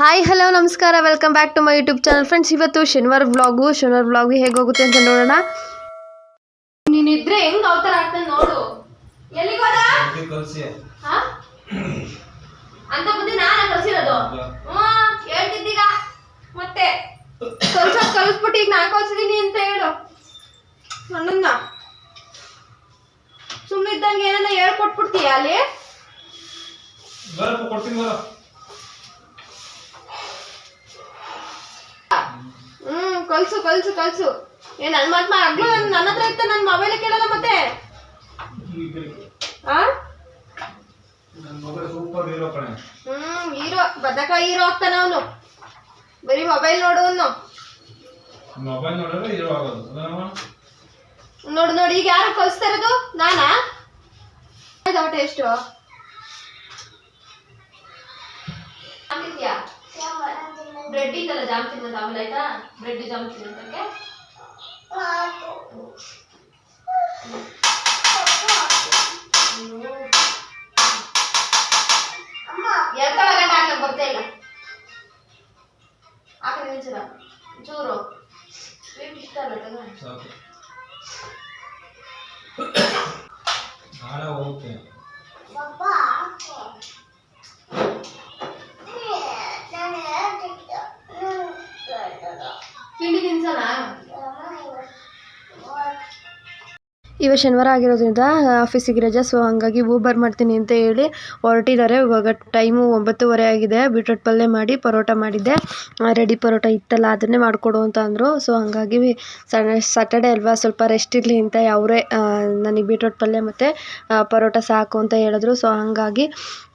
Hi hello ನಮಸ್ಕಾರ. Welcome back to my YouTube channel friends ಇವತ್ತು ಶನಿವಾರ ವ್ಲಾಗು ಶನಿವಾರ ವ್ಲಾಗು ಹೇಗೆ ಹೋಗುತ್ತೆ ಅಂತ ನೋಡೋಣ. ನೀನಿದ್ರೆ ಹೆಂಗ್ ಅವತಾರ ಆಗ್ತಾನೆ ನೋಡು. ಎಲ್ಲಿಗೆ ಹೋದ? ಕಲ್ಸಿ ಹಾ? ಅಂತ ಬುದ್ಧಿ ನಾನು ಕಳ್ಸಿರೋದು. ಹ್ಮ್ ಹೇಳ್ತಿದ್ದೀಗ. ಮತ್ತೆ? ಕಲ್ಸೋದ್ ಕಲಿಸ್ಬಿಟ್ಟು ಈಗ ನಾನು ಕಳ್ಸಿದೀನಿ ಅಂತ ಹೇಳು. ನನ್ನನ್ನ. ಸುಮ್ಮನೆ ಇದ್ದಂಗೆ ಏನನ್ನ ಹೇಳ್ಕೊಟ್ಬಿಡ್ತೀಯ ಅಲ್ಲಿ? ಕೊಡ್ತೀನಿ ಬರ. ಹ್ಮ್ ಕಲ್ಸು ಕಲ್ಸು ಕಲ್ಸು ಏ ನನ್ ಮಾತ್ ಆಗ್ಲೂ ನನ್ನ ಹತ್ರ ಇತ್ತ ನನ್ ಮೊಬೈಲ್ ಕೇಳಲ್ಲ ಮತ್ತೆ? ಹ್ಮ್ ಹೀರೋ ಬದಕ ಹೀರೋ ಆಗ್ತಾನ ಅವನು. ಬರೀ ಮೊಬೈಲ್ ನೋಡು ಅವನು. ಮೊಬೈಲ್ ನೋಡಿದ್ರೆ ಹೀರೋ ಆಗೋದು. ಅದನ್ನವ ನೋಡು ನೋಡಿ ಈಗ ಯಾರು ಕಲಿಸ್ತಾ ಇರೋದು? ನಾನಾ? ಎಷ್ಟು ಬ್ರೆಡ್ ಇತ್ತಲ್ಲ ಜಾಮ್ ತಿನ್ನೋದು ಆಮೇಲೆ ಆಯ್ತಾ? ಬ್ರೆಡ್ ಜಾಮ್ ತಿನ್ನೋದಕ್ಕೆ? ಎತ್ತೊಳ ಗಂಟೆ ಹಾಕ್ಲಕ್ ಬರ್ತಾ ಇಲ್ಲ. ಹಾಕಿ ನಿಲ್ಸಿರ ಚೂರು ಸ್ವೀಟ್ ಇಷ್ಟ ಅಲ್ಲ ತಗೋ? ಹೋಗ್ತೀನಿ ತಿಂಡಿ ತಿನ್ಸೋಣ ಇವ ಶನಿವಾರ ಆಗಿರೋದ್ರಿಂದ ಆಫೀಸಿಗೆ ರಜಾ ಸೊ ಹಂಗಾಗಿ ಊಬರ್ ಮಾಡ್ತೀನಿ ಅಂತ ಹೇಳಿ ಹೊರಟಿದ್ದಾರೆ. ಇವಾಗ ಟೈಮು ಒಂಬತ್ತುವರೆ ಆಗಿದೆ. ಬೀಟ್ರೋಟ್ ಪಲ್ಯ ಮಾಡಿ, ಪರೋಟ ಮಾಡಿದ್ದೆ. ರೆಡಿ ಪರೋಟ ಇತ್ತಲ್ಲ, ಅದನ್ನೇ ಮಾಡಿಕೊಡು ಅಂತ ಅಂದರು. ಸೊ ಹಂಗಾಗಿ ಸಾಟರ್ಡೆ ಅಲ್ವಾ, ಸ್ವಲ್ಪ ರೆಸ್ಟ್ ಇರಲಿ ಅಂತ ಅವರೇ ನನಗೆ ಬೀಟ್ರೋಟ್ ಪಲ್ಯ ಮತ್ತು ಪರೋಟ ಸಾಕು ಅಂತ ಹೇಳಿದ್ರು. ಸೊ ಹಂಗಾಗಿ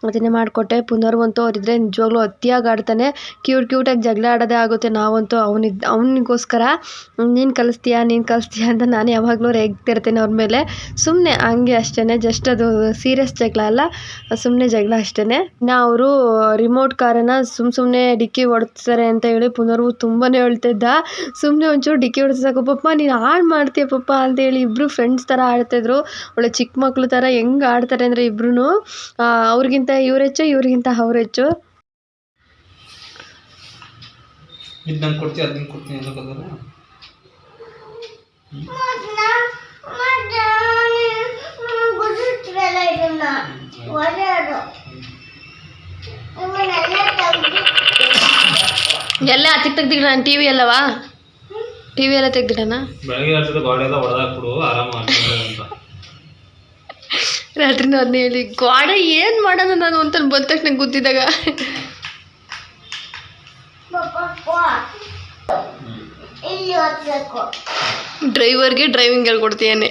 ಅದನ್ನೇ ಮಾಡಿಕೊಟ್ಟೆ. ಪುನರ್ವಂತೂ ಅವರಿದ್ರೆ ನಿಜವಾಗ್ಲೂ ಅತಿಯಾಗಿ ಆಡ್ತಾನೆ ಕ್ಯೂಟ್ ಕ್ಯೂಟಾಗಿ ಜಗಳ ಆಡೋದೇ ಆಗುತ್ತೆ. ನಾವಂತೂ ಅವನಿದ್ದ ಅವನಿಗೋಸ್ಕರ, ನೀನು ಕಲಿಸ್ತೀಯಾ ನೀನು ಕಲಿಸ್ತೀಯಾ ಅಂತ ನಾನು ಯಾವಾಗಲೂ ರೇಗ್ತಿರ್ತೀನಿ. ಅವ್ರ ಮೇಲೆ ಸುಮ್ಮನೆ ಹಂಗೆ ಅಷ್ಟೇ ಜಸ್ಟ್ ಅದು ಸೀರಿಯಸ್ ಜಗಳ ಅಲ್ಲ ಸುಮ್ಮನೆ ಜಗಳ ಅಷ್ಟೇ ನಾ ಅವರು ರಿಮೋಟ್ ಕಾರನ್ನು ಸುಮ್ಮ ಸುಮ್ಮನೆ ಡಿಕ್ಕಿ ಹೊಡ್ತಾರೆ ಅಂತ ಹೇಳಿ ಪುನರ್ವು ತುಂಬಾ ಹೇಳ್ತಿದ್ದ. ಸುಮ್ಮನೆ ಒಂಚೂರು ಡಿಕ್ಕಿ ಹೊಡ್ಸಕ್ಕೆ ಪಪ್ಪ ನೀನು ಹಾಳು ಮಾಡ್ತೀಯ ಪಪ್ಪ ಅಂತೇಳಿ ಇಬ್ಬರು ಫ್ರೆಂಡ್ಸ್ ಥರ ಆಡ್ತಿದ್ರು. ಒಳ್ಳೆ ಚಿಕ್ಕ ಮಕ್ಕಳು ಥರ ಹೆಂಗೆ ಆಡ್ತಾರೆ ಅಂದರೆ ಇಬ್ರು ಅವ್ರಿಗಿಂತ ಇವ್ರು ಹೆಚ್ಚು ಇವ್ರಿಗಿಂತ ಅವ್ರು ಹೆಚ್ಚು. ಇದು ನಂಗೆ ಕೊಡ್ತೀನಿ ಕೊಡ್ತೀನಿ ಎಲ್ಲ ಹತ್ತಿಗೆ ತೆಗ್ದಿಡ ನಾನು ಟಿ ವಿ ಎಲ್ಲವಾ ಟಿ ವಿ ಎಲ್ಲ ತೆಗ್ದಿಡಣ? ಬೆಳಗ್ಗೆ ಹೇಳ್ತಿದ್ದೆ ಗಾಡಿ ಎಲ್ಲ ಹೊಡೆದಾಕ್ಬಿಡು ಆರಾಮ ಅಂತ. ರಾತ್ರಿನೂ ಅದನ್ನೇ ಹೇಳಿ ಗೋಡೆ ಏನು ಮಾಡೋಣ ನಾನು? ಅಂತ ಬಂದ ತಕ್ಷಣ ಗೊತ್ತಿದ್ದಾಗ. ಡ್ರೈವರ್ಗೆ ಡ್ರೈವಿಂಗ್ ಹೇಳ್ಕೊಡ್ತೀಯಾನೆ.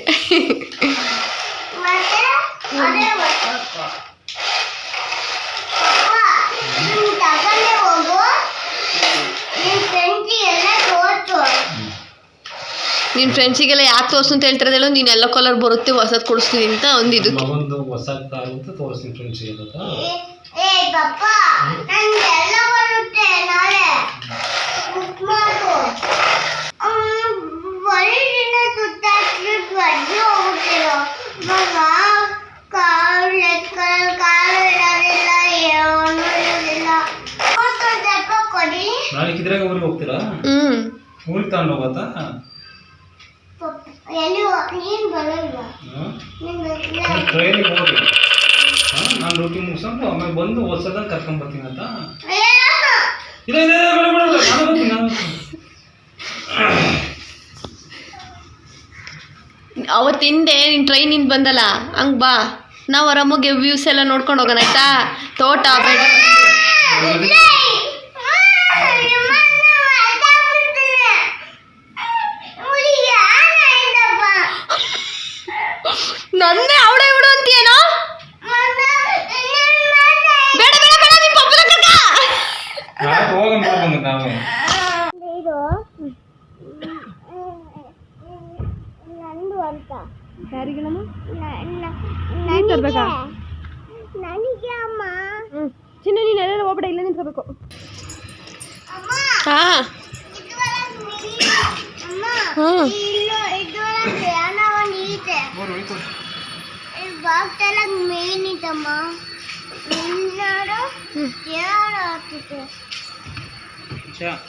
ನಿನ್ನ ಫ್ರೆಂಡ್ಸಿಗೆಲ್ಲ ಯಾಕೆ ತೋರಿಸು ಅಂತ ಹೇಳ್ತಿರೋದು ಹೇಳು. ನೀನು ಎಲ್ಲೋ ಕಲರ್ ಬರುತ್ತೆ ಹೊಸದು ಕೊಡಿಸ್ತೀನಿ ಅಂತ ಒಂದು ಇದು ಒಂದು ಹೊಸ ಕಾರು ಅಂತ ತೋರಿಸ್ತೀನಿ ಫ್ರೆಂಡ್ಸ್ ಇವತ್ತು ನಾಳೆ. ಇದ್ರಾಗ ಊರಿಗೆ ಹೋಗ್ತೀರಾ? ಊರಿಗೆ ತಗೊಂಡು ಹೋಗತ್ತಾ ಎಲ್ಲಿ ನೀನ್ ಹ್ಮ್? ನೀನ್ ಬರ್ಲಿಲ್ಲ. ಟ್ರೈನಿಗೆ ಹೋಗಿ ಹಾಂ ನಾನು ಡ್ಯೂಟಿ ಮುಗಿಸ್ಕೊಂಡು ಆಮೇಲೆ ಬಂದು ಹೊಸದಾಗ ಕರ್ಕೊಂಬರ್ತೀನಿ ಅಂತ ಇಲ್ಲ ಇಲ್ಲ ಬೇಡ ಬೇಡ. ನಾನು ಬರ್ತೀನಿ ನಾನು ಬರ್ತೀನಿ. ಅವತ್ತಿಂದೆ ನೀನು ಟ್ರೈನಿಂದ ಬಂದಲ್ಲ, ಹಂಗೆ ಬಾ. ನಾವು ಆರಾಮಾಗಿ ವ್ಯೂಸ್ ಎಲ್ಲ ನೋಡ್ಕೊಂಡು ಹೋಗೋಣ, ಆಯ್ತಾ? ತೋಟ ಬೆಟ್ಟ ನನ್ನೇ ಅವಳೇ ಬಿಡು ಅಂತೀಯೇನೋ? ಬೇಡ ಬೇಡ ಬೇಡ ನಿಮ್ಮ ಪಪ್ಪನ ಕರ್ಕ ನಾಳೆ ಹೋಗೋಣ ಬಂದು ನಾವು ನಂದು ಅಂತ ಯಾರಿಗೆಲ್ಲಮ್ಮ ನನಗೆ ತರ್ಬೇಕಾ? ನನಗೆ ಅಮ್ಮ. ಹ್ಞೂ ಚಿನ್ನ ನೀನು ಎಲ್ಲೆಲ್ಲ ಹೋಗ್ಬೇಡ ಇಲ್ಲೇ ನಿಂತ್ಕೋಬೇಕು. ಅಮ್ಮ. ಹಾಂ. ಹಾಂ. ಮೀನಿದಮ್ಮ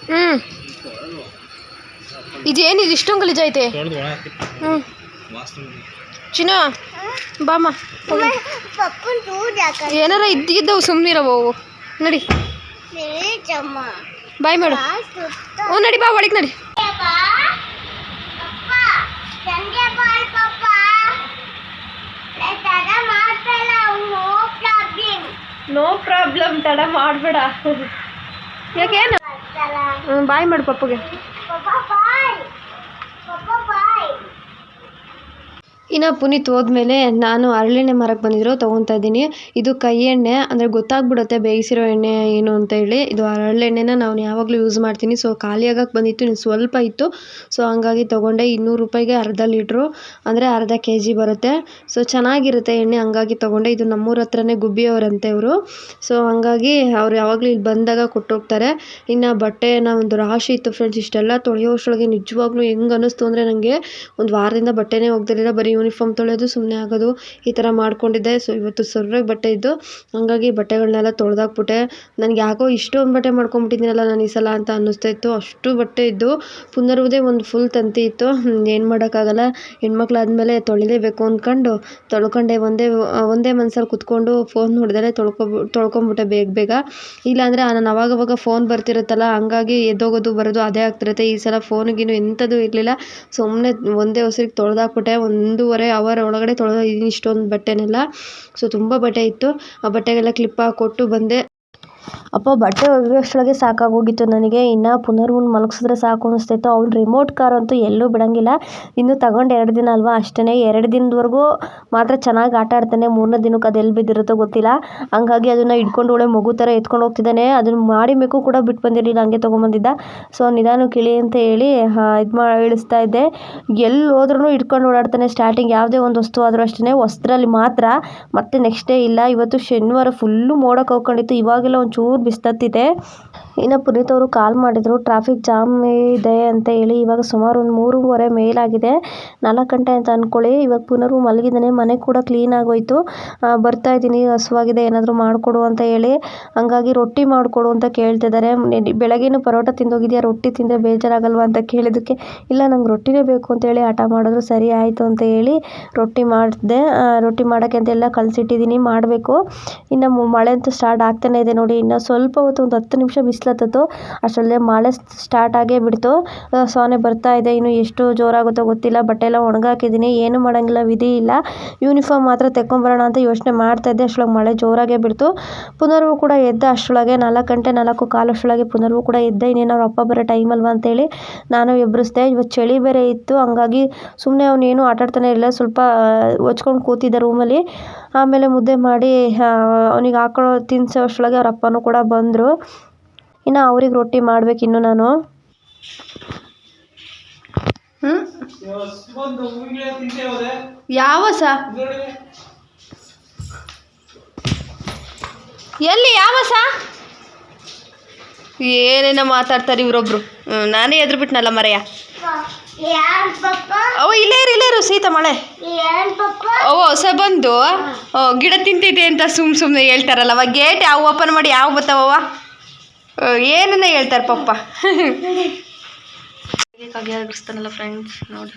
ಹ್ಮ್. ಇದೇನಿದು? ಇಷ್ಟೊಂದು ಗಲೀಜೈತೆ ಹ್ಞೂ ಚಿನ್ನ ದೂರ ಏನಾರ ಇದ್ದಿದ್ದವು ಸುಮ್ಮನಿರವು ನಡಿ. ಬಾಯ್ ಮಾಡು. ಹ್ಞೂ ನಡಿ ಬಾ ಒಳಗೆ ನಡಿ. ನೋ ಪ್ರಾಬ್ಲಮ್ ತಡ ಮಾಡಬೇಡ. ಯಾಕೇನು ಹ್ಞೂ ಬಾಯ್ ಮಾಡು ಪಪ್ಪಗೆ ಪಪ್ಪ ಬಾಯ್ ಪಪ್ಪ ಬಾಯ್ ಇನ್ನು ಪುನೀತ್ ಹೋದ್ಮೇಲೆ ನಾನು ಹರಳೆಣ್ಣೆ ಮರಕ್ಕೆ ಬಂದಿದ್ರು, ತೊಗೊತಾ ಇದ್ದೀನಿ. ಇದು ಕೈ ಎಣ್ಣೆ, ಅಂದರೆ ಗೊತ್ತಾಗ್ಬಿಡುತ್ತೆ ಬೇಯಿಸಿರೋ ಎಣ್ಣೆ ಏನು ಅಂತ ಹೇಳಿ. ಇದು ಹರಳೆಣ್ಣೆನ ನಾನು ಯಾವಾಗಲೂ ಯೂಸ್ ಮಾಡ್ತೀನಿ. ಸೊ ಖಾಲಿ ಬಂದಿತ್ತು, ಇನ್ನು ಸ್ವಲ್ಪ ಇತ್ತು. ಸೊ ಹಂಗಾಗಿ ತೊಗೊಂಡೆ ಇನ್ನೂರು ರೂಪಾಯಿಗೆ ಅರ್ಧ ಲೀಟ್ರು, ಅಂದರೆ ಅರ್ಧ ಕೆ ಜಿ ಬರುತ್ತೆ. ಸೊ ಚೆನ್ನಾಗಿರುತ್ತೆ ಎಣ್ಣೆ, ಹಂಗಾಗಿ ತೊಗೊಂಡೆ. ಇದು ನಮ್ಮೂರ ಹತ್ರನೇ ಗುಬ್ಬಿಯವರಂತೆ ಇವರು. ಸೊ ಹಂಗಾಗಿ ಅವ್ರು ಯಾವಾಗಲೂ ಇಲ್ಲಿ ಬಂದಾಗ ಕೊಟ್ಟೋಗ್ತಾರೆ. ಇನ್ನು ಬಟ್ಟೆನ ಒಂದು ರಾಶಿ ಇತ್ತು ಫ್ರೆಂಡ್ಸ್ ಇಷ್ಟೆಲ್ಲ ತೊಳೆಯೋಷ್ರೊಳಗೆ ನಿಜವಾಗ್ಲೂ ಹೆಂಗೆ ಅನ್ನಿಸ್ತು ಅಂದರೆ ನನಗೆ ಒಂದು ವಾರದಿಂದ ಬಟ್ಟೆನೇ ಹೋಗ್ತಿರಲಿಲ್ಲ ಬರೀ ಯೂನಿಫಾರ್ಮ್ ತೊಳೆಯೋದು ಸುಮ್ಮನೆ ಆಗೋದು ಈ ಥರ ಮಾಡ್ಕೊಂಡಿದ್ದೆ. ಸೊ, ಇವತ್ತು ಸರ್ವೆ ಬಟ್ಟೆ ಇದ್ದು ಹಂಗಾಗಿ ಬಟ್ಟೆಗಳನ್ನೆಲ್ಲ ತೊಳೆದಾಕ್ಬಿಟ್ಟೆ. ನನಗೆ ಯಾಕೋ ಇಷ್ಟೊಂದು ಬಟ್ಟೆ ಮಾಡ್ಕೊಂಬಿಟ್ಟಿದ್ದೀನಲ್ಲ ನಾನು ಈ ಸಲ ಅಂತ ಅನ್ನಿಸ್ತಾ ಇತ್ತು. ಅಷ್ಟು ಬಟ್ಟೆ ಇದ್ದು ಪುನರ್ವದೇ ಒಂದು ಫುಲ್ ತಂತಿ ಇತ್ತು. ಏನು ಮಾಡೋಕ್ಕಾಗಲ್ಲ. ಹೆಣ್ಮಕ್ಳಾದ್ಮೇಲೆ ತೊಳಿಲೇಬೇಕು ಅಂದ್ಕೊಂಡು ತೊಳ್ಕೊಂಡೆ ಒಂದೇ ಒಂದೇ ಮನ್ಸಲ್ಲಿ ಕುತ್ಕೊಂಡು ಫೋನ್ ನೋಡಿದರೆ ತೊಳ್ಕೊ, ತೊಳ್ಕೊಂಬಿಟ್ಟೆ ಬೇಗ ಬೇಗ. ಇಲ್ಲಾಂದರೆ ನಾನು ಅವಾಗವಾಗ ಫೋನ್ ಬರ್ತಿರುತ್ತಲ್ಲ, ಹಂಗಾಗಿ ಎದ್ದೋಗೋದು ಬರೋದು ಅದೇ ಆಗ್ತಿರುತ್ತೆ. ಈ ಸಲ ಫೋನಿಗಿನ್ನೂ ಎಂಥದ್ದು ಇರಲಿಲ್ಲ. ಸುಮ್ಮನೆ ಒಂದೇ ಹೊಸರಿಗೆ ತೊಳೆದಾಕ್ಬಿಟ್ಟೆ. ಒಂದೂವರೆ ಅವರ್ ಒಳಗಡೆ ತೊಳೆದಿದ್ದೀನಿ ಇಷ್ಟೊಂದು ಬಟ್ಟೆನೆಲ್ಲ. ಸೊ ತುಂಬ ಬಟ್ಟೆ ಇತ್ತು. ಆ ಬಟ್ಟೆಗೆಲ್ಲ ಕ್ಲಿಪ್ ಹಾಕ್ಕೊಟ್ಟು ಬಂದೆ. ಅಪ್ಪ, ಬಟ್ಟೆ ಒಗೆಯೋಷ್ಟರೊಳಗೆ ಸಾಕಾಗೋಗಿತ್ತು ನನಗೆ. ಇನ್ನು ಪುನರ್ವನ್ನ ಮಲಗಿಸಿದ್ರೆ ಸಾಕು ಅನಿಸ್ತಿತ್ತು. ಅವ್ನು ರಿಮೋಟ್ ಕಾರ್ ಅಂತೂ ಎಲ್ಲೂ ಬಿಡೋಂಗಿಲ್ಲ. ಇನ್ನು ತಗೊಂಡು ಎರಡು ದಿನ ಅಲ್ವಾ? ಅಷ್ಟೇ ಎರಡು ದಿನದವರೆಗೂ ಮಾತ್ರ ಚೆನ್ನಾಗಿ ಆಟ ಆಡ್ತಾನೆ. ಮೂರನೇ ದಿನಕ್ಕೆ ಅದು ಎಲ್ಲಿ ಬಿದ್ದಿರುತ್ತೋ ಗೊತ್ತಿಲ್ಲ. ಹಂಗಾಗಿ ಅದನ್ನು ಹಿಡ್ಕೊಂಡು ಒಳ್ಳೆ ಮಗು ಥರ ಎತ್ಕೊಂಡು ಹೋಗ್ತಿದ್ದಾನೆ. ಅದನ್ನು ಮಾಡಿ ಕೂಡ ಬಿಟ್ಟು ಬಂದಿರಲಿಲ್ಲ. ಹಂಗೆ ತೊಗೊಂಬಂದಿದ್ದ. ಸೊ, ನಿಧಾನಕ್ಕೆ ಇಳಿ ಅಂತ ಹೇಳಿ ಇದು ಮಾ, ಇಳಿಸ್ತಾ ಇದ್ದೆ. ಎಲ್ಲಿ ಹೋದ್ರೂ ಹಿಡ್ಕೊಂಡು ಓಡಾಡ್ತಾನೆ. ಸ್ಟಾರ್ಟಿಂಗ್ ಯಾವುದೇ ಒಂದು ವಸ್ತು ಆದರೂ ಅಷ್ಟೇ ವಸ್ತ್ರಲ್ಲಿ ಮಾತ್ರ ಮತ್ತೆ ನೆಕ್ಸ್ಟ್ ಡೇ ಇಲ್ಲ. ಇವತ್ತು ಶನಿವಾರ ಫುಲ್ಲು ಮೋಡ ಕವ್ಕೊಂಡಿತ್ತು ಇವಾಗೆಲ್ಲ ಒಂಚೂರು ಬಿಸ್ತತ್ತಿದೆ. ಇನ್ನು ಪುನೀತ್ ಅವರು ಕಾಲ್ ಮಾಡಿದರು, ಟ್ರಾಫಿಕ್ ಜಾಮ್ ಇದೆ ಅಂತ ಹೇಳಿ, ಇವಾಗ ಸುಮಾರು ಒಂದು ಮೂರುವರೆ ಮೇಲಾಗಿದೆ. ನಾಲ್ಕು ಗಂಟೆ ಅಂತ ಅಂದ್ಕೊಳ್ಳಿ ಇವಾಗ ಪುನರು ಮಲಗಿದ್ದಾನೆ, ಮನೆ ಕೂಡ ಕ್ಲೀನ್ ಆಗೋಯ್ತು. ಬರ್ತಾ ಇದ್ದೀನಿ ಹಸುವಾಗಿದೆ ಏನಾದರೂ ಮಾಡಿಕೊಡು ಅಂತ ಹೇಳಿ. ಹಂಗಾಗಿ ರೊಟ್ಟಿ ಮಾಡಿಕೊಡು ಅಂತ ಕೇಳ್ತಿದ್ದಾರೆ. ಬೆಳಗ್ಗೆನೂ ಪರೋಟ ತಿಂದೋಗಿದ್ಯಾ? ರೊಟ್ಟಿ ತಿಂದರೆ ಬೇಜಾರಾಗಲ್ವಾ ಅಂತ ಕೇಳಿದ್ದಕ್ಕೆ, ಇಲ್ಲ, ನಂಗೆ ರೊಟ್ಟಿನೇ ಬೇಕು ಅಂತ ಹೇಳಿ ಹಠ ಮಾಡಿದ್ರು, ಸರಿ ಆಯಿತು ಅಂತ ಹೇಳಿ ರೊಟ್ಟಿ ಮಾಡಿದೆ. ರೊಟ್ಟಿ ಮಾಡೋಕ್ಕೆ ಅಂತೆಲ್ಲ ಕಲಸಿಟ್ಟಿದ್ದೀನಿ ಮಾಡಬೇಕು. ಇನ್ನು ಮಳೆ ಅಂತೂ ಸ್ಟಾರ್ಟ್ ಆಗ್ತಾನೆ ಇದೆ ನೋಡಿ ಇನ್ನು ಸ್ವಲ್ಪ ಹೊತ್ತು ಒಂದು ಹತ್ತು ನಿಮಿಷ ಬಿಸಿಲತ್ತತ್ತು. ಅಷ್ಟರಲ್ಲೇ ಮಳೆ ಸ್ಟಾರ್ಟ್ ಆಗೇ ಬಿಡ್ತು. ಸೊನೆ ಬರ್ತಾ ಇದೆ. ಇನ್ನು ಎಷ್ಟು ಜೋರಾಗುತ್ತೋ ಗೊತ್ತಿಲ್ಲ. ಬಟ್ಟೆ ಎಲ್ಲ ಒಣಗಾಕಿದ್ದೀನಿ. ಏನು ಮಾಡೋಂಗಿಲ್ಲ, ವಿಧಿ ಇಲ್ಲ. ಯೂನಿಫಾರ್ಮ್ ಮಾತ್ರ ತೆಕ್ಕೊಂಬರೋಣ ಅಂತ ಯೋಚನೆ ಮಾಡ್ತಾ ಇದ್ದೆ. ಅಷ್ಟೊಳಗೆ ಮಳೆ ಜೋರಾಗೇ ಬಿಡ್ತು. ಪುನರ್ವು ಕೂಡ ಎದ್ದ ಅಷ್ಟರೊಳಗೆ ನಾಲ್ಕು ಗಂಟೆ, ನಾಲ್ಕು ಕಾಲು ಅಷ್ಟರೊಳಗೆ ಪುನರ್ವು ಕೂಡ ಎದ್ದ. ಇನ್ನೇನು ಅವ್ರ ಅಪ್ಪ ಬರೋ ಟೈಮ್ ಅಲ್ವಾ ಅಂತೇಳಿ ನಾನು ಎಬ್ಬರಿಸ್ದೆ ಇವತ್ತು ಚಳಿ ಬೇರೆ ಇತ್ತು. ಹಂಗಾಗಿ ಸುಮ್ಮನೆ ಅವನೇನು ಆಟಾಡ್ತಾನೆ ಇರಲಿಲ್ಲ. ಸ್ವಲ್ಪ ಹೊಚ್ಕೊಂಡು ಕೂತಿದ್ದ ರೂಮಲ್ಲಿ ಆಮೇಲೆ ಮುದ್ದೆ ಮಾಡಿ ಅವ್ನಿಗೆ ಹಾಕೊಳ್ಳೋ ತಿನ್ಸೋ ಅಷ್ಟರೊಳಗೆ ಅವ್ರ ಅಪ್ಪನೂ ಕೂಡ ಬಂದರು. ಇನ್ನು ಅವ್ರಿಗೆ ರೊಟ್ಟಿ ಮಾಡ್ಬೇಕು ಇನ್ನು ನಾನು. ಯಾವ ಸ ಎಲ್ಲಿ ಯಾವ ಸ ಏನೇನೋ ಮಾತಾಡ್ತಾರೆ ಇವರೊಬ್ರು. ನಾನೇ ಎದ್ರು ಬಿಟ್ನಲ್ಲ ಮರೆಯ? ಅವ ಇಲ್ಲೇ ಇರು ಇಲ್ಲೇ ಇರು ಸೀತಾ ಮಳೆ. ಅವ ಹೊಸ ಬಂದು ಗಿಡ ತಿಂತಿದೆ ಅಂತ ಸುಮ್ ಸುಮ್ಮನೆ ಹೇಳ್ತಾರಲ್ಲ ಅವ ಗೇಟ್ ಯಾವ ಓಪನ್ ಮಾಡಿ ಯಾವ ಬತ್ತಾವವ ಏನನ್ನ ಹೇಳ್ತಾರೆ ಪಪ್ಪ? ಕಗಿಯಾಗಿಸ್ತಾನಲ್ಲ ಫ್ರೆಂಡ್ಸ್ ನೋಡಿ.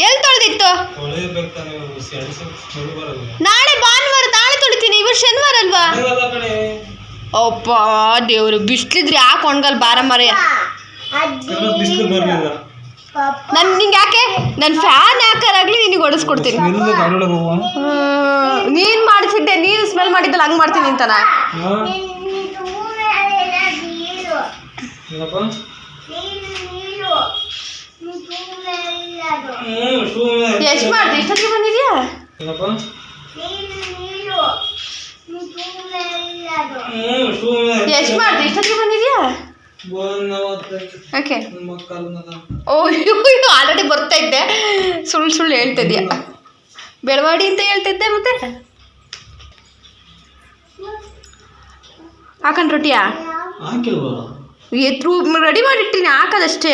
ಎಲ್ಲಿ ತೊಳೆದಿತ್ತು? ನಾಳೆ ಭಾನುವಾರ ನಾಳೆ ತೊಳಿತೀನಿ ಇವರು ಶನಿವಾರ ಅಲ್ವಾ? ಅಪ್ಪ ದೇವ್ರು ಬಿಸ್ಲಿದ್ರೆ ಯಾಕೆ ಒಣಗಲ್ ಬಾರ ಮರೆಯ? ನನ್ ನಿಂಗೆ ಯಾಕೆ? ನನ್ನ ಫ್ಯಾನ್ ಯಾಕಾರಾಗ್ಲಿ ನಿನಗೆ ಹೊಡಿಸ್ಕೊಡ್ತೀನಿ ನೀನ್ ಗಾಡೊಳಗೆ ಹೋಗುವ ನೀನು ಮಾಡಿಸಿದ್ದೆ ನೀನು ಸ್ಮೆಲ್ ಮಾಡಿದ್ದಲ್ಲ ಹಂಗೆ ಮಾಡ್ತೀನಿ ಅಂತಾನ? ಎಷ್ಟು ಮಾಡಿದೆ? ಇಷ್ಟೊತ್ತಿಗೆ ಬಂದಿದ್ಯಾ ಏನಪ್ಪ ನೀರು ನೀರು ನೀನು ಮೇಲಿಲ್ಲದು ಹ್ಞೂ ಶೂ ಎಷ್ಟು ಮಾಡಿದೆ ಇಷ್ಟೊತ್ತಿಗೆ ಬಂದಿದ್ಯಾ? ಓಕೆ. ಓ ಆಲ್ರೆಡಿ ಬರ್ತಾ ಇದ್ದೆ. ಸುಳ್ಳು ಸುಳ್ಳು ಹೇಳ್ತಿದ್ಯ? ಬೆಳವಾಡಿ ಅಂತ ಹೇಳ್ತಿದ್ದೆ ಮತ್ತೆ? ಹಾಕೊಂಡು ರೊಟ್ಟಿಯಾ? ಎದ್ರು ಎತ್ರು ರೆಡಿ ಮಾಡಿಟ್ಟಿನಿ ಹಾಕೋದಷ್ಟೇ.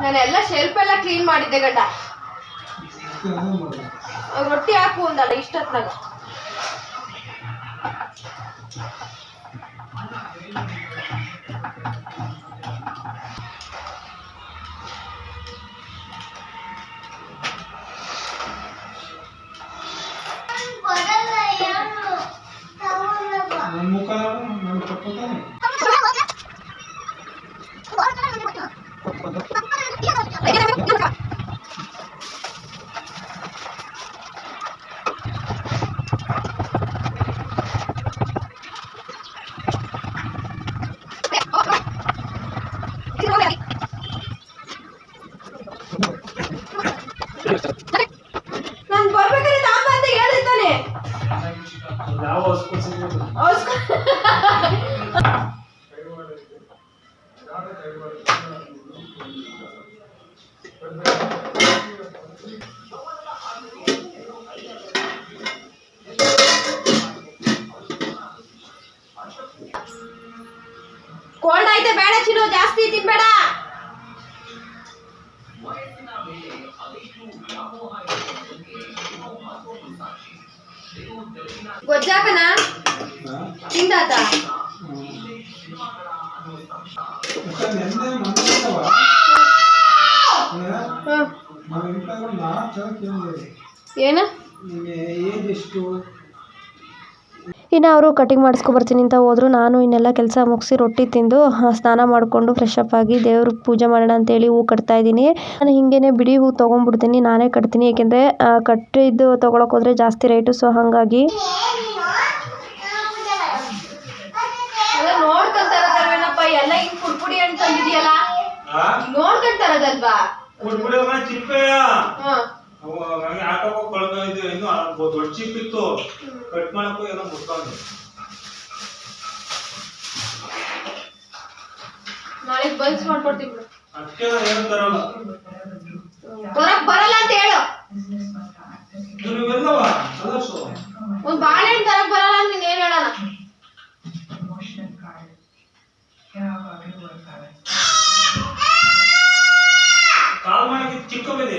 ನಾನೆಲ್ಲ ಶೆಲ್ಫ್ ಎಲ್ಲ ಕ್ಲೀನ್ ಮಾಡಿದ್ದೆ ಗಂಡ. ರೊಟ್ಟಿ ಹಾಕು ಅಂದಲ್ಲ ಇಷ್ಟೊತ್ತಿನಾಗ ಕೋಲ್ಡ್ ಐತೆ ಬೇಡ ಚಿನ್ನು ಜಾಸ್ತಿ ತಿನ್ಬೇಡ. ಗೊಜ್ಜಾಕನ? ತಿಂದಾತ? ಏನು? ಇನ್ನು ಅವರು ಕಟಿಂಗ್ ಮಾಡಿಸ್ಕೊ ಬರ್ತೀನಿ ಅಂತ ಹೋದ್ರು. ನಾನು ಇನ್ನೆಲ್ಲ ಕೆಲಸ ಮುಗಿಸಿ ರೊಟ್ಟಿ ತಿಂದು ಸ್ನಾನ ಮಾಡಿಕೊಂಡು ಫ್ರೆಶ್ ಅಪ್ ಆಗಿ ದೇವ್ರ ಪೂಜೆ ಮಾಡೋಣ ಅಂತೇಳಿ ಹೂ ಕಟ್ತಾ ಇದ್ದೀನಿ. ನಾನು ಹಿಂಗೇನೆ ಬಿಡಿ ಹೂ ತೊಗೊಂಡ್ಬಿಡ್ತೀನಿ ನಾನೇ ಕಟ್ತೀನಿ. ಏಕೆಂದರೆ ಕಟ್ಟಿದ್ದು ತೊಗೊಳಕ್ಕೆ ಹೋದರೆ ಜಾಸ್ತಿ ರೇಟು ಸೊ ಹಾಗಾಗಿ ನೋಡ್ಕೊಂತಾರದಲ್ವಾ? ಎಲ್ಲ ಹಿಂಗ್ ಆಟೋಕೋ ಕಳ್ದ ಇದು ಇನ್ನು ದೊಡ್ಡ ಚಿಪ್ ಇತ್ತು. ಕಟ್ ಮಾಡಕ್ಕೂ ಏನೋ ಮುಟ್ಕೊಂಡು ನಾಳೆ ಬಲ್ಸ್ ಮಾಡ್ಕೊಡ್ತೀವಿ ಬಿಡು. ಅದಕ್ಕೆ ಏನು ಬರಲ್ಲ ಅಂತ ಹೇಳು. ಇದು ಕಲರ್ಸು ಒಂದ್ ಬಾಳೆಹಣ್ಣು ತರಕ್ ಬರಲ್ಲ ಅಂತ ನೀನು ಏನ್ ಹೇಳೋಣ ಕಾಲ್ ಮಾಡಕ್ಕೆ ಚಿಕ್ಕ ಬೆಲೆ.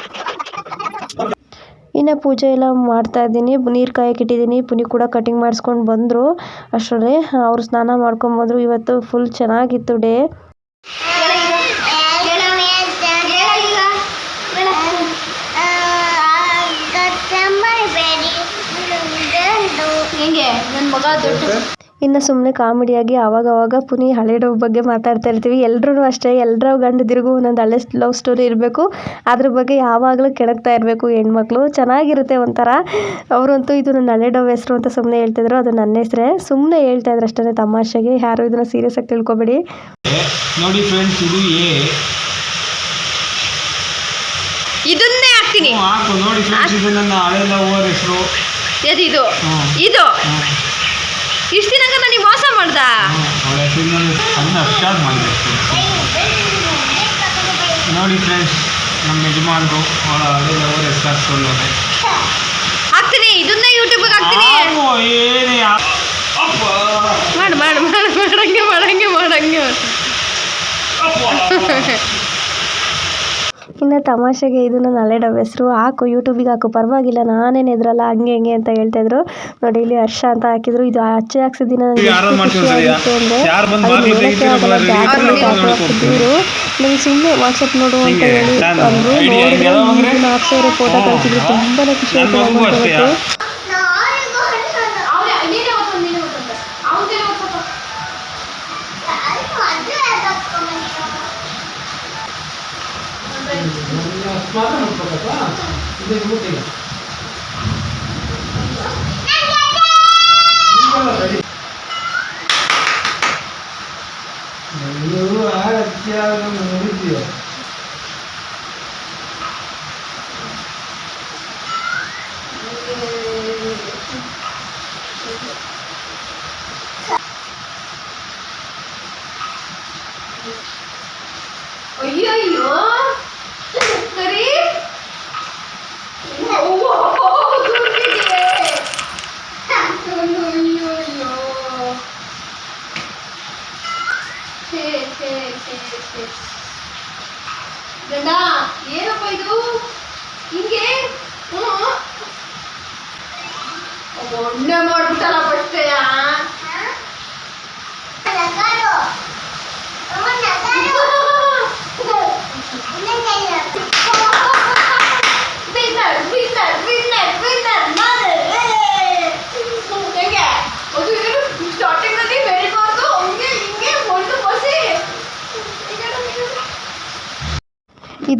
ಇನ್ನು ಪೂಜೆ ಎಲ್ಲ ಮಾಡ್ತಾ ಇದ್ದೀನಿ. ನೀರು ಕಾಯಕ್ಕೆ ಇಟ್ಟಿದ್ದೀನಿ. ಪುನಿ ಕೂಡ ಕಟಿಂಗ್ ಮಾಡಿಸ್ಕೊಂಡು ಬಂದರು. ಅಷ್ಟರಲ್ಲಿ ಅವರು ಸ್ನಾನ ಮಾಡ್ಕೊಂಬಂದರು ಇವತ್ತು ಫುಲ್ ಚೆನ್ನಾಗಿತ್ತು ಡೇ. ಹೆಂಗೆ? ನನ್ನ ಮಗ ದೊಡ್ಡ ಇನ್ನು ಸುಮ್ಮನೆ ಕಾಮಿಡಿಯಾಗಿ ಆವಾಗವಾಗ ಪುನಿ ಹಳೆ ಲವ್ ಬಗ್ಗೆ ಮಾತಾಡ್ತಾ ಇರ್ತೀವಿ. ಎಲ್ಲರೂ ಅಷ್ಟೇ ಎಲ್ಲರ ಗಂಡದಿರಿಗೂ ಒಂದೊಂದು ಹಳೆ ಲವ್ ಸ್ಟೋರಿ ಇರಬೇಕು. ಅದ್ರ ಬಗ್ಗೆ ಯಾವಾಗಲೂ ಕೆಣಕ್ತಾ ಇರಬೇಕು ಹೆಣ್ಮಕ್ಳು. ಚೆನ್ನಾಗಿರುತ್ತೆ ಒಂಥರ. ಅವರಂತೂ ಇದು ನನ್ನ ಹಳೆ ಡೋವ್ ಹೆಸರು ಅಂತ ಸುಮ್ಮನೆ ಹೇಳ್ತಿದ್ರು ಅದು ನನ್ನ ಹೆಸರೇ. ಸುಮ್ಮನೆ ಹೇಳ್ತಾ ಇದ್ರು ಅಷ್ಟೇ ತಮಾಷೆಗೆ. ಯಾರು ಇದನ್ನ ಸೀರಿಯಸ್ ಆಗಿ ತಿಳ್ಕೊಬೇಡಿ. ನೋಡಿ ಫ್ರೆಂಡ್ಸ್ ಇದು ಎ. ಇದನ್ನೇ ಹಾಕ್ತೀನಿ. ಹಾಕು. ನೋಡಿ ಫ್ರೆಂಡ್ಸ್ ಇದು ನನ್ನ ಹಳೆ ಲವರ್ ಹೆಸರು. ಇದು? ಇದು? ಇಷ್ಟು ದಿನ ನನಗೆ ಮೋಸ ಮಾಡ್ದ? ನೋಡಿ ಫ್ರೆಂಡ್ಸ್ ನಮ್ಮ ಯಜಮಾನ್ರು ಲವರ್ ಹೆಸರು ಹಾಕ್ತೀನಿ ಇದನ್ನೇ ಯೂಟ್ಯೂಬ್ಗೆ ಹಾಕ್ತೀನಿ. ಮಾಡು ಮಾಡು ಮಾಡಂಗೆ ಮಾಡಂಗೆ ಮಾಡಂಗೆ ಇನ್ನು ತಮಾಷೆಗೆ ಇದು ನನ್ನ ಹಳೆ ಡವ್ ಹೆಸರು ಹಾಕು ಯೂಟ್ಯೂಬಿಗೆ ಹಾಕು. ಪರವಾಗಿಲ್ಲ ನಾನೇನು ಇದ್ರಲ್ಲ ಹಂಗೆ ಹಿಂಗೆ ಅಂತ ಹೇಳ್ತಾ ಇದ್ರು. ನೋಡಿ ಇಲ್ಲಿ ಹರ್ಷ ಅಂತ ಹಾಕಿದ್ರು. ಇದು ಅಚ್ಚೆ ಹಾಕ್ಸಿದ ದಿನ ನನಗೆ ಯಾರು ಎಷ್ಟು ಮಾಡ್ತಾರೆ ಖುಷಿ ಸರಿಯಾ? ಆಗಿತ್ತು ಅಂದರೆ ಯಾರು ಬಂದು ಅದು ಬಾಗಿಲು ನೋಡೋಕ್ಕೆ ತೆಗಿತೀರೋ ಆಗಲ್ಲ ಬರೋದು, ಬ್ಯಾಟ್ರಿ ನೋಡ್ಕೊಂಡು ಹಾಕೋ ಹಾಕ್ತಿದ್ರು ನನಗೆ ಸುಮ್ಮನೆ ವಾಟ್ಸಪ್ ನೋಡು ಅಂತ ಹೇಳಿ ಅಂದರು ನೋಡಿದ್ರೆ ಸಾವಿರ ಫೋಟೋ ಕಳ್ಸಿದ್ರು. ತುಂಬಾನೇ ತುಂಬಾ ಖುಷಿ ಆಯ್ತು ಮಾತ್ರ ನೋಡ್ಕೊಬೇಕು ಇದು ಗೊತ್ತಿಲ್ಲ ಬೆಲ್ಲೂ ಆ ಅತ್ಯಾಗ ನೋಡಿದ್ದೀಯ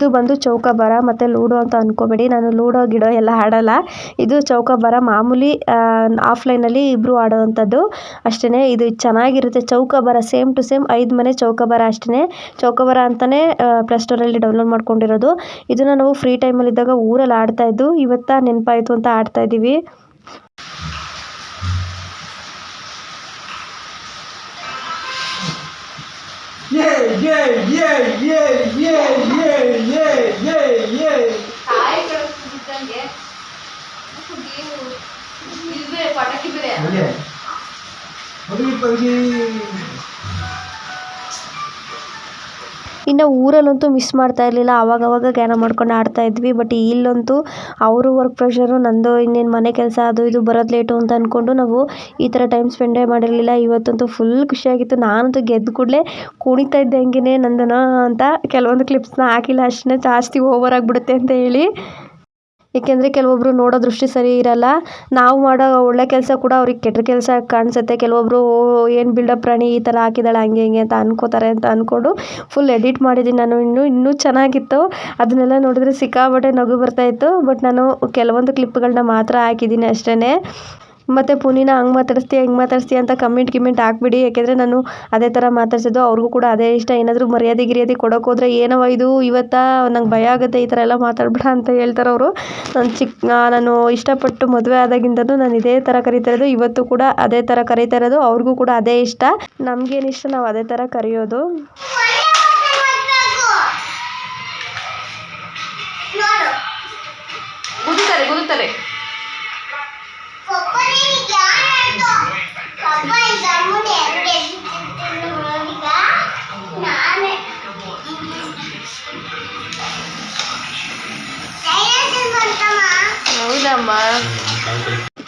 ಇದು ಬಂದು ಚೌಕಾಬಾರ ಮತ್ತೆ ಲೂಡೋ ಅಂತ ಅನ್ಕೋಬೇಡಿ. ನಾನು ಲೂಡೋ ಗಿಡೋ ಎಲ್ಲ ಆಡಲ್ಲ. ಇದು ಚೌಕಾಬಾರ ಮಾಮೂಲಿ ಆಫ್ಲೈನಲ್ಲಿ ಇಬ್ಬರು ಆಡೋವಂಥದ್ದು ಅಷ್ಟೇ ಇದು ಚೆನ್ನಾಗಿರುತ್ತೆ. ಚೌಕಾಬಾರ ಸೇಮ್ ಟು ಸೇಮ್ ಐದು ಮನೆ ಚೌಕಾಬಾರ ಅಷ್ಟೇ ಚೌಕಾಬಾರ ಅಂತಲೇ ಅಲ್ಲಿ ಡೌನ್ಲೋಡ್ ಮಾಡ್ಕೊಂಡಿರೋದು. ಇದನ್ನು ನಾವು ಫ್ರೀ ಟೈಮಲ್ಲಿದ್ದಾಗ ಊರಲ್ಲಿ ಆಡ್ತಾ ಇವತ್ತು ನೆನಪಾಯಿತು ಅಂತ ಆಡ್ತಾ ಇದ್ದೀವಿ ತಾಯಿ ಕಳಿಸ್ತಿದ್ದಂಗೆ ಪಟಾಕಿ ಬೇರೆ ಇನ್ನು ಊರಲ್ಲಂತೂ ಮಿಸ್ ಮಾಡ್ತಾ ಇರಲಿಲ್ಲ. ಆವಾಗವಾಗ ಗ್ಯಾನ ಮಾಡ್ಕೊಂಡು ಆಡ್ತಾ ಇದ್ವಿ. ಬಟ್ ಇಲ್ಲಂತೂ ಅವರು ವರ್ಕ್ ಪ್ರೆಷರು ನಂದು ಇನ್ನೇನು ಮನೆ ಕೆಲಸ, ಅದು ಇದು ಬರೋದು ಲೇಟು ಅಂತ ಅಂದ್ಕೊಂಡು ನಾವು ಈ ಥರ ಟೈಮ್ ಸ್ಪೆಂಡೇ ಮಾಡಿರಲಿಲ್ಲ. ಇವತ್ತಂತೂ ಫುಲ್ ಖುಷಿಯಾಗಿತ್ತು ನಾನಂತೂ ಗೆದ್ದ ಕೂಡಲೇ ಕುಣಿತಾ ಇದ್ದೆ ಹಂಗೆ ನಂದನ ಅಂತ ಕೆಲವೊಂದು ಕ್ಲಿಪ್ಸ್ನ ಹಾಕಿಲ್ಲ. ಅಷ್ಟೇ ಜಾಸ್ತಿ ಓವರ್ ಆಗಿಬಿಡುತ್ತೆ ಅಂತ ಹೇಳಿ. ಏಕೆಂದರೆ ಕೆಲವೊಬ್ಬರು ನೋಡೋ ದೃಷ್ಟಿ ಸರಿ ಇರಲ್ಲ. ನಾವು ಮಾಡೋ ಒಳ್ಳೆ ಕೆಲಸ ಕೂಡ ಅವ್ರಿಗೆ ಕೆಟ್ಟ ಕೆಲಸ ಕಾಣಿಸುತ್ತೆ. ಕೆಲವೊಬ್ಬರು ಏನು ಬಿಲ್ಡಪ್ ಪ್ರಾಣಿ ಈ ಥರ ಹಾಕಿದಾಳೆ, ಹಂಗೆ, ಹಿಂಗೆ ಅಂತ ಅನ್ಕೋತಾರೆ ಅಂತ ಅಂದ್ಕೊಂಡು ಫುಲ್ ಎಡಿಟ್ ಮಾಡಿದ್ದೀನಿ ನಾನು. ಇನ್ನೂ ಇನ್ನೂ ಚೆನ್ನಾಗಿತ್ತು. ಅದನ್ನೆಲ್ಲ ನೋಡಿದ್ರೆ ಸಿಕ್ಕಾಪಟ್ಟೆ ನಗು ಬರ್ತಾಯಿತ್ತು ಬಟ್ ನಾನು ಕೆಲವೊಂದು ಕ್ಲಿಪ್ಗಳನ್ನ ಮಾತ್ರ ಹಾಕಿದ್ದೀನಿ ಅಷ್ಟೇ ಮತ್ತು ಪುನೀನ ಹಂಗೆ ಮಾತಾಡಿಸ್ತೀಯ ಹಿಂಗೆ ಮಾತಾಡಿಸ್ತೀಯ ಅಂತ ಕಮೆಂಟ್ ಗಿಮೆಂಟ್ ಹಾಕ್ಬಿಡಿ. ಯಾಕೆಂದರೆ ನಾನು ಅದೇ ಥರ ಮಾತಾಡ್ಸೋದು ಅವ್ರಿಗೂ ಕೂಡ ಅದೇ ಇಷ್ಟ. ಏನಾದರೂ ಮರ್ಯಾದೆ ಗಿರ್ಯಾದೆ ಕೊಡೋಕೆ ಹೋದ್ರೆ ಏನವ ಇದು? ಇವತ್ತ? ನಂಗೆ ಭಯ ಆಗುತ್ತೆ ಈ ಥರ ಎಲ್ಲ ಮಾತಾಡ್ಬೇಡ ಅಂತ ಹೇಳ್ತಾರೆ ಅವರು. ನಾನು ಚಿಕ್ಕ ನಾನು ಇಷ್ಟಪಟ್ಟು ಮದುವೆ ಆದಾಗಿಂದನೂ ನಾನು ಇದೇ ಥರ ಕರಿತಾ ಇರೋದು. ಇವತ್ತು ಕೂಡ ಅದೇ ಥರ ಕರಿತಾ ಇರೋದು. ಅವ್ರಿಗೂ ಕೂಡ ಅದೇ ಇಷ್ಟ. ನಮಗೇನು ಇಷ್ಟ? ನಾವು ಅದೇ ಥರ ಕರೆಯೋದು. ಗುದುತ್ತಾರೆ ಗುದುತ್ತಾರೆ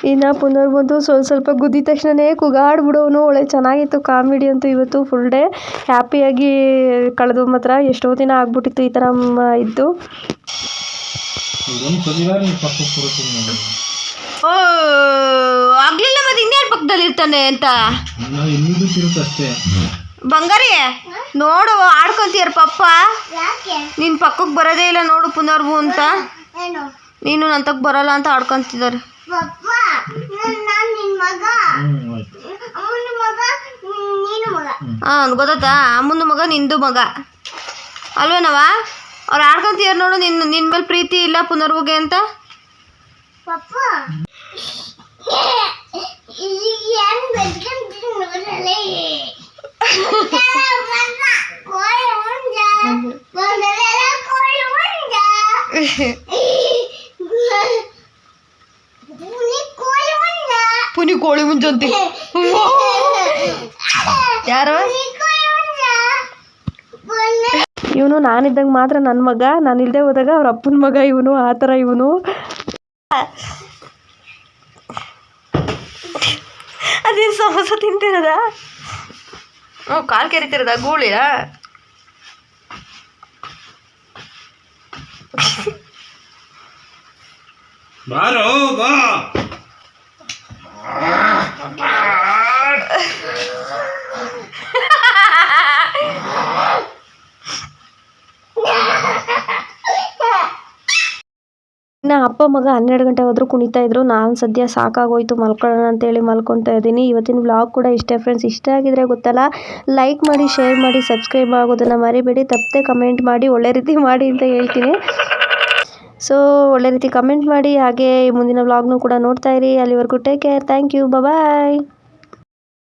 ಇನ್ನು ಪುನರ್ ಬಂತು ಸ್ವಲ್ಪ ಸ್ವಲ್ಪ ಗುದ್ದಿದ ತಕ್ಷಣನೇ ಕೂಗಾಡ್ಬಿಡೋನು ಒಳ್ಳೆ ಚೆನ್ನಾಗಿತ್ತು ಕಾಮಿಡಿ ಅಂತೂ ಇವತ್ತು ಫುಲ್ ಡೇ ಹ್ಯಾಪಿಯಾಗಿ ಕಳೆದು ಮಾತ್ರ ಎಷ್ಟೋ ದಿನ ಆಗ್ಬಿಟ್ಟಿತ್ತು ಈ ಥರ ಇದ್ದು. ಓ ಆಗ್ಲಿಲ್ಲ ಮತ್ತೆ ಇನ್ಯಾರ ಪಕ್ಕದಲ್ಲಿ ಇರ್ತಾನೆ ಅಂತ? ಅಷ್ಟೇ. ಬಂಗಾರಿ ನೋಡು ಆಡ್ಕೊಂತೀಯರ್ ಪಪ್ಪ ಯಾಕೆ? ನಿನ್ ಪಕ್ಕಕ್ಕೆ ಬರೋದೇ ಇಲ್ಲ ನೋಡು ಪುನರ್ವು ಅಂತ. ನೀನು ನನ್ನ ತಕ್ಕ ಬರಲ್ಲ ಅಂತ ಆಡ್ಕೊಂತಿದ್ದಾರೆ. ನಾನು ನೀನು ಹಾಂ ಗೊತ್ತಾಯ್ತಾ? ಅಮ್ಮನ ಮಗ ನಿಂದು ಮಗ. ಅಲ್ವೇನವ ಅವ್ರು ಆಡ್ಕೊಂತೀಯಾರ ನೋಡು ನಿನ್ನ ನಿನ್ ಮೇಲೆ ಪ್ರೀತಿ ಇಲ್ಲ ಪುನರ್ಭುಗೆ ಅಂತ? ಪಪ್ಪ ಏನು ಬೆಳ್ಕೊಂತೀನಿ ನೋಡಲೇ ಕೋಳಿ ಉಂಡ ಮೊದಲೆಲ್ಲ ಕೋಳಿ ಉಂಡ ನೀ ಕೋಳಿ ಉಂಡ ಪುನಿ ಕೋಳಿ ಮುಂಜಂತಿ ಯಾರು ನೀ ಕೋಳಿ ಉಂಡ ಬೊನ್ನೆ ಇವನು ನಾನಿದ್ದಂಗೆ ಮಾತ್ರ ನನ್ನ ಮಗ ನಾನು ಇಲ್ಲದೆ ಹೋದಾಗ ಅವ್ರ ಅಪ್ಪನ ಮಗ ಇವನು ಆ ಥರ ಇವನು ಅದೇನು ಸಮೋಸ ತಿಂತಿರದ? ಹ್ಞೂ ಕಾಲು ಕೆರಿತಿರದ? ಗೂಳಿರ ಬಾರೋ ಬಾ. ಇನ್ನು ಅಪ್ಪ ಮಗ ಹನ್ನೆರಡು ಗಂಟೆ ಹೋದರೂ ಕುಣಿತಾ ಇದ್ರು. ನಾನು ಸದ್ಯ ಸಾಕಾಗೋಯ್ತು. ಮಲ್ಕೊಳ್ಳೋಣ ಅಂತೇಳಿ ಮಲ್ಕೊತಾ ಇದ್ದೀನಿ. ಇವತ್ತಿನ ವ್ಲಾಗ್ ಕೂಡ ಇಷ್ಟೇ ಫ್ರೆಂಡ್ಸ್ ಇಷ್ಟ ಆಗಿದ್ರೆ ಗೊತ್ತಲ್ಲ ಲೈಕ್ ಮಾಡಿ ಶೇರ್ ಮಾಡಿ ಸಬ್ಸ್ಕ್ರೈಬ್ ಆಗೋದನ್ನು ಮರಿಬೇಡಿ. ತಪ್ಪದೆ ಕಮೆಂಟ್ ಮಾಡಿ, ಒಳ್ಳೆ ರೀತಿ ಮಾಡಿ ಅಂತ ಹೇಳ್ತೀನಿ. ಸೊ ಒಳ್ಳೆ ರೀತಿ ಕಮೆಂಟ್ ಮಾಡಿ, ಹಾಗೆ ಮುಂದಿನ ವ್ಲಾಗ್ನು ಕೂಡ ನೋಡ್ತಾ ಇರಿ. ಅಲ್ಲಿವರೆಗೂ take care thank you bye